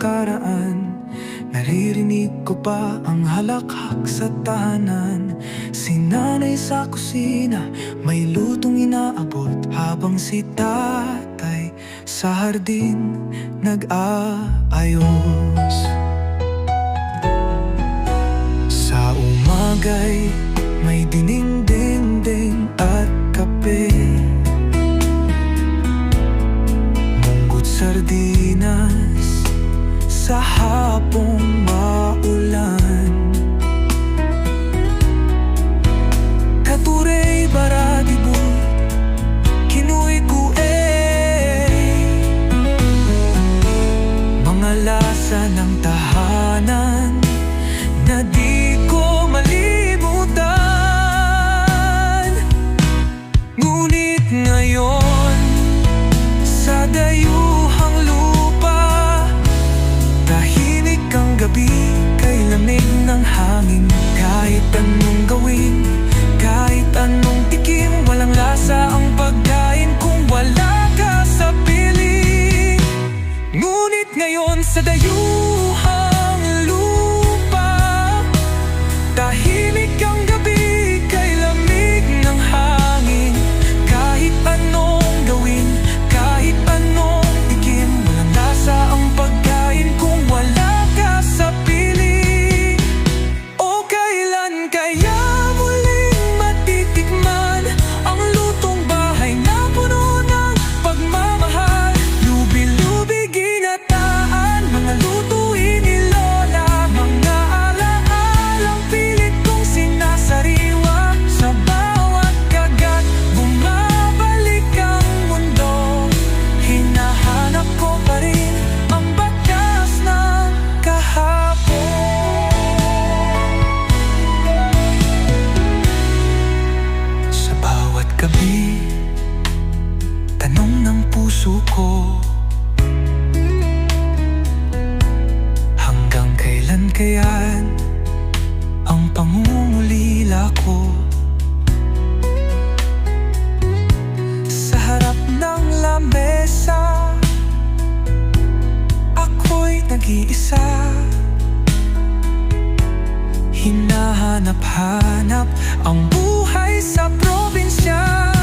nakaraan. Naririnig ko pa ang halakhak sa tahanan. Sinanay sa kusina, may lutong inaabot Habang si tatay sa hardin nag-aayos. Ngayon, sa dayuhan puso ko. Hanggang kailan kayan ang pangungulila ko? Sa harap ng lamesa Ako'y nag-iisa. Hinahanap-hanap ang buhay sa probinsya.